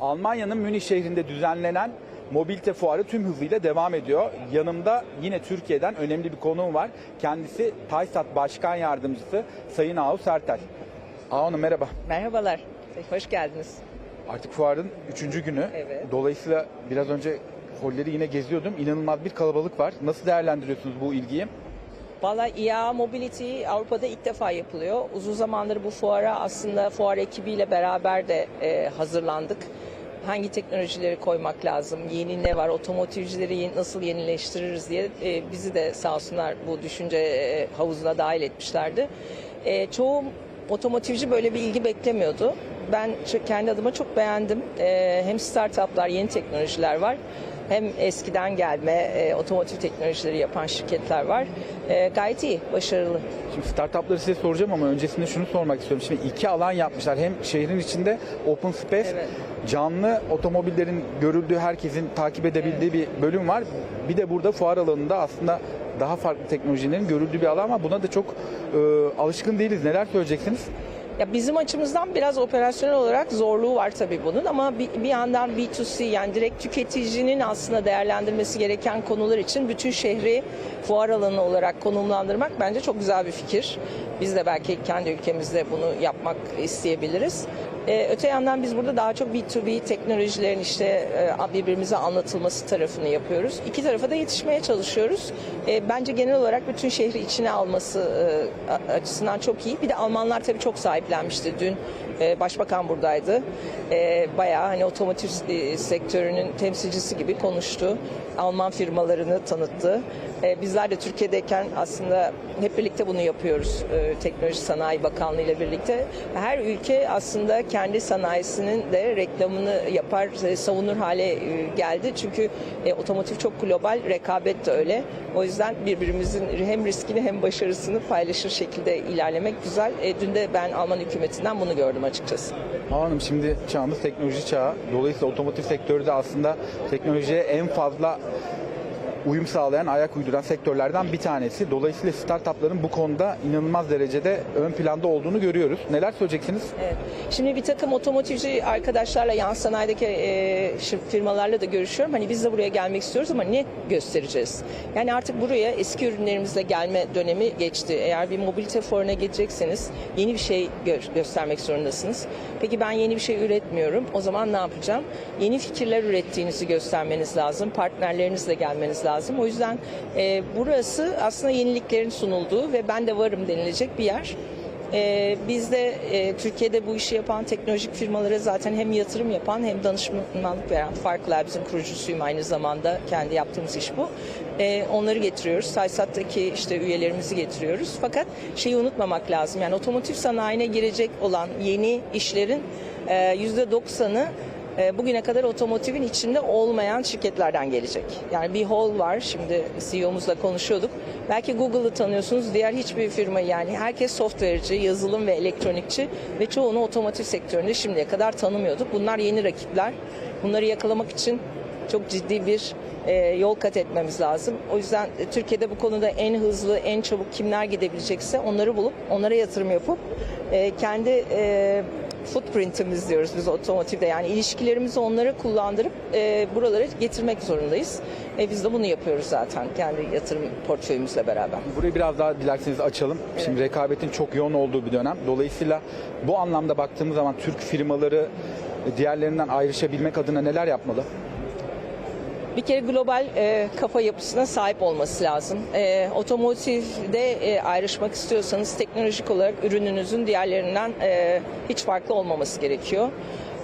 Almanya'nın Münih şehrinde düzenlenen mobilite fuarı tüm hızıyla devam ediyor. Yanımda yine Türkiye'den önemli bir konuğum var. Kendisi Taysat Başkan Yardımcısı Sayın Ahu Sertel. Ahu Hanım merhaba. Merhabalar, hoş geldiniz. Artık fuarın üçüncü günü. Evet. Dolayısıyla biraz önce holleri yine geziyordum. İnanılmaz bir kalabalık var. Nasıl değerlendiriyorsunuz bu ilgiyi? Valla IA Mobility Avrupa'da ilk defa yapılıyor. Uzun zamandır bu fuara aslında fuar ekibiyle beraber de e, hazırlandık. Hangi teknolojileri koymak lazım, yeni ne var, otomotivcileri nasıl yenileştiririz diye e, bizi de sağ olsunlar bu düşünce e, havuzuna dahil etmişlerdi. E, çoğu otomotivci böyle bir ilgi beklemiyordu. Ben kendi adıma çok beğendim. E, hem startuplar, yeni teknolojiler var. Hem eskiden gelme e, otomotiv teknolojileri yapan şirketler var. E, gayet iyi, başarılı. Şimdi startupları size soracağım ama öncesinde şunu sormak istiyorum. Şimdi iki alan yapmışlar. Hem şehrin içinde open space, Evet. canlı otomobillerin görüldüğü, herkesin takip edebildiği bir bölüm var. Bir de burada fuar alanında aslında daha farklı teknolojilerin görüldüğü bir alan var. Buna da çok e, alışkın değiliz. Neler söyleyeceksiniz? Ya bizim açımızdan biraz operasyonel olarak zorluğu var tabii bunun ama bir, bir yandan B2C yani direkt tüketicinin aslında değerlendirmesi gereken konular için bütün şehri fuar alanı olarak konumlandırmak bence çok güzel bir fikir. Biz de belki kendi ülkemizde bunu yapmak isteyebiliriz. Ee, öte yandan biz burada daha çok B2B teknolojilerin işte e, birbirimize anlatılması tarafını yapıyoruz. İki tarafa da yetişmeye çalışıyoruz. Ee, bence genel olarak bütün şehri içine alması e, açısından çok iyi. Bir de Almanlar tabii çok sahiplenmişti. Dün e, başbakan buradaydı. E, bayağı hani otomotiv e, sektörünün temsilcisi gibi konuştu. Alman firmalarını tanıttı. E, bizler de Türkiye'deyken aslında hep birlikte bunu yapıyoruz. Teknoloji Sanayi Bakanlığı ile birlikte. Her ülke aslında kendi sanayisinin de reklamını yapar, savunur hale geldi. Çünkü otomotiv çok global, rekabet de öyle. O yüzden birbirimizin hem riskini hem başarısını paylaşır şekilde ilerlemek güzel. Dün de ben Alman hükümetinden bunu gördüm açıkçası. Hanım şimdi çağımız teknoloji çağı. Dolayısıyla otomotiv sektörü de aslında teknolojiye en fazla uyum sağlayan, ayak uyduran sektörlerden bir tanesi. Dolayısıyla startupların bu konuda inanılmaz derecede ön planda olduğunu görüyoruz. Neler söyleyeceksiniz? Evet. Şimdi bir takım otomotivci arkadaşlarla yan sanayideki e, firmalarla da görüşüyorum. Hani biz de buraya gelmek istiyoruz ama ne göstereceğiz? Yani artık buraya eski ürünlerimizle gelme dönemi geçti. Eğer bir mobilite fuarına gidecekseniz yeni bir şey gö- göstermek zorundasınız. Peki ben yeni bir şey üretmiyorum. O zaman ne yapacağım? Yeni fikirler ürettiğinizi göstermeniz lazım. Partnerlerinizle gelmeniz lazım. O yüzden e, burası aslında yeniliklerin sunulduğu ve ben de varım denilecek bir yer. Ee, biz de e, Türkiye'de bu işi yapan teknolojik firmalara zaten hem yatırım yapan hem danışmanlık veren Fark Labs'in kurucusuyum aynı zamanda. Kendi yaptığımız iş bu. Ee, onları getiriyoruz. Saysat'taki işte üyelerimizi getiriyoruz. Fakat şeyi unutmamak lazım. Yani otomotiv sanayine girecek olan yeni işlerin e, %90'ı e, bugüne kadar otomotivin içinde olmayan şirketlerden gelecek. Yani bir hall var şimdi CEO'muzla konuşuyorduk. Belki Google'ı tanıyorsunuz diğer hiçbir firma yani herkes software'ci, yazılım ve elektronikçi ve çoğunu otomotiv sektöründe şimdiye kadar tanımıyorduk. Bunlar yeni rakipler. Bunları yakalamak için çok ciddi bir e, yol kat etmemiz lazım. O yüzden e, Türkiye'de bu konuda en hızlı, en çabuk kimler gidebilecekse onları bulup onlara yatırım yapıp e, kendi e, footprintimiz diyoruz biz otomotivde yani ilişkilerimizi onlara kullandırıp e, buralara getirmek zorundayız. E, biz de bunu yapıyoruz zaten kendi yatırım portföyümüzle beraber. Burayı biraz daha dilerseniz açalım. Şimdi rekabetin çok yoğun olduğu bir dönem. Dolayısıyla bu anlamda baktığımız zaman Türk firmaları diğerlerinden ayrışabilmek adına neler yapmalı? Bir kere global e, kafa yapısına sahip olması lazım. E, otomotivde e, ayrışmak istiyorsanız teknolojik olarak ürününüzün diğerlerinden e, hiç farklı olmaması gerekiyor.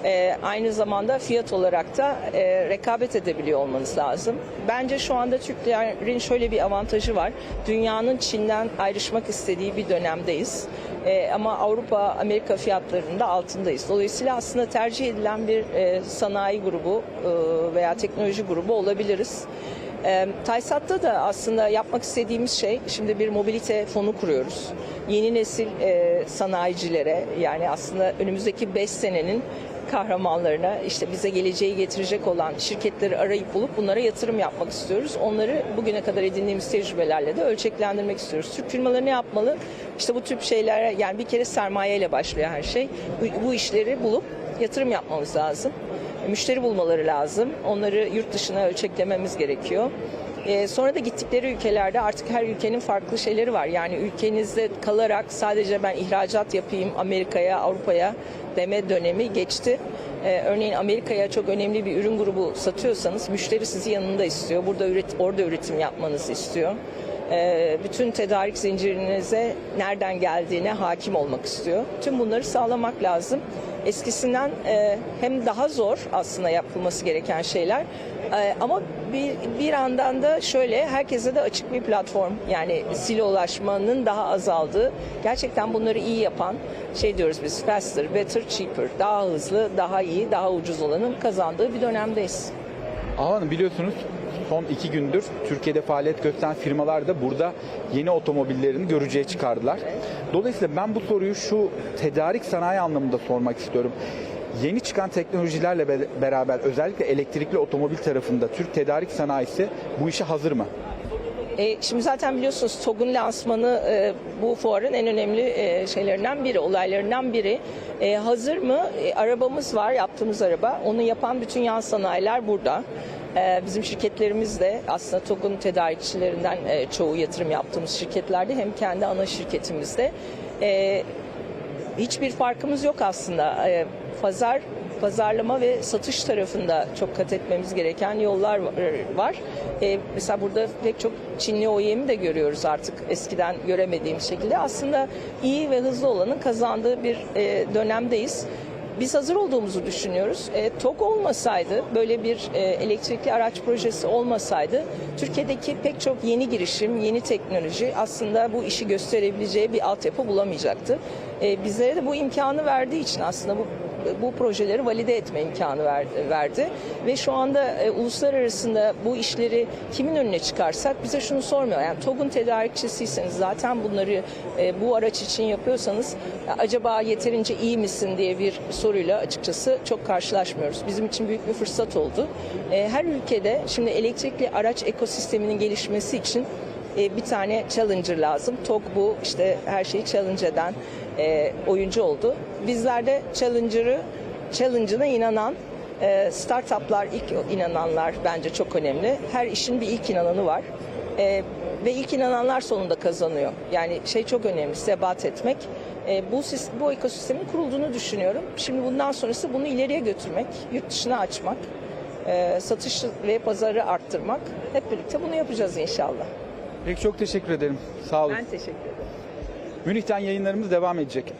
E, aynı zamanda fiyat olarak da e, rekabet edebiliyor olmanız lazım. Bence şu anda Türklerin şöyle bir avantajı var. Dünyanın Çin'den ayrışmak istediği bir dönemdeyiz. E, ama Avrupa, Amerika fiyatlarının da altındayız. Dolayısıyla aslında tercih edilen bir e, sanayi grubu e, veya teknoloji grubu olabiliriz. E, Taysat'ta da aslında yapmak istediğimiz şey, şimdi bir mobilite fonu kuruyoruz. Yeni nesil e, sanayicilere yani aslında önümüzdeki 5 senenin kahramanlarına işte bize geleceği getirecek olan şirketleri arayıp bulup bunlara yatırım yapmak istiyoruz. Onları bugüne kadar edindiğimiz tecrübelerle de ölçeklendirmek istiyoruz. Türk firmaları ne yapmalı? İşte bu tip şeylere yani bir kere sermayeyle başlıyor her şey. Bu, işleri bulup yatırım yapmamız lazım. Müşteri bulmaları lazım. Onları yurt dışına ölçeklememiz gerekiyor. Ee, sonra da gittikleri ülkelerde artık her ülkenin farklı şeyleri var. Yani ülkenizde kalarak sadece ben ihracat yapayım Amerika'ya, Avrupa'ya deme dönemi geçti. Ee, örneğin Amerika'ya çok önemli bir ürün grubu satıyorsanız müşteri sizi yanında istiyor. Burada üret, orada üretim yapmanızı istiyor. Ee, bütün tedarik zincirinize nereden geldiğine hakim olmak istiyor. Tüm bunları sağlamak lazım. Eskisinden e, hem daha zor aslında yapılması gereken şeyler e, ama bir, bir yandan da şöyle herkese de açık bir platform yani silolaşmanın daha azaldığı gerçekten bunları iyi yapan şey diyoruz biz faster, better, cheaper daha hızlı, daha iyi, daha ucuz olanın kazandığı bir dönemdeyiz. Hanım biliyorsunuz son iki gündür Türkiye'de faaliyet gösteren firmalar da burada yeni otomobillerini görücüye çıkardılar. Dolayısıyla ben bu soruyu şu tedarik sanayi anlamında sormak istiyorum. Yeni çıkan teknolojilerle be- beraber özellikle elektrikli otomobil tarafında Türk tedarik sanayisi bu işe hazır mı? E, şimdi zaten biliyorsunuz TOG'un lansmanı e, bu fuarın en önemli e, şeylerinden biri, olaylarından biri. Hazır mı? Arabamız var, yaptığımız araba. Onu yapan bütün yan sanayiler burada. E, bizim şirketlerimiz de aslında TOG'un tedarikçilerinden e, çoğu yatırım yaptığımız şirketlerde hem kendi ana şirketimizde. E, hiçbir farkımız yok aslında. Ee, Pazar pazarlama ve satış tarafında çok kat etmemiz gereken yollar var. Ee, mesela burada pek çok Çinli OEM'i de görüyoruz artık eskiden göremediğimiz şekilde. Aslında iyi ve hızlı olanın kazandığı bir e, dönemdeyiz. Biz hazır olduğumuzu düşünüyoruz. E, TOG olmasaydı, böyle bir e, elektrikli araç projesi olmasaydı, Türkiye'deki pek çok yeni girişim, yeni teknoloji aslında bu işi gösterebileceği bir altyapı bulamayacaktı. E, bizlere de bu imkanı verdiği için aslında bu bu projeleri valide etme imkanı ver- verdi. Ve şu anda e, uluslararasında bu işleri kimin önüne çıkarsak bize şunu sormuyor. Yani TOG'un tedarikçisiyseniz zaten bunları e, bu araç için yapıyorsanız e, acaba yeterince iyi misin diye bir soruyla açıkçası çok karşılaşmıyoruz. Bizim için büyük bir fırsat oldu. E, her ülkede şimdi elektrikli araç ekosisteminin gelişmesi için e, bir tane challenger lazım. TOG bu işte her şeyi challenge eden e, oyuncu oldu. Bizler de challenger'ı challenge'ına inanan e, startuplar ilk inananlar bence çok önemli. Her işin bir ilk inananı var. E, ve ilk inananlar sonunda kazanıyor. Yani şey çok önemli, sebat etmek. E, bu bu ekosistemin kurulduğunu düşünüyorum. Şimdi bundan sonrası bunu ileriye götürmek, yurt dışına açmak, e, satış ve pazarı arttırmak. Hep birlikte bunu yapacağız inşallah. Peki çok teşekkür ederim. Sağ olun. Ben teşekkür ederim. Münih'ten yayınlarımız devam edecek.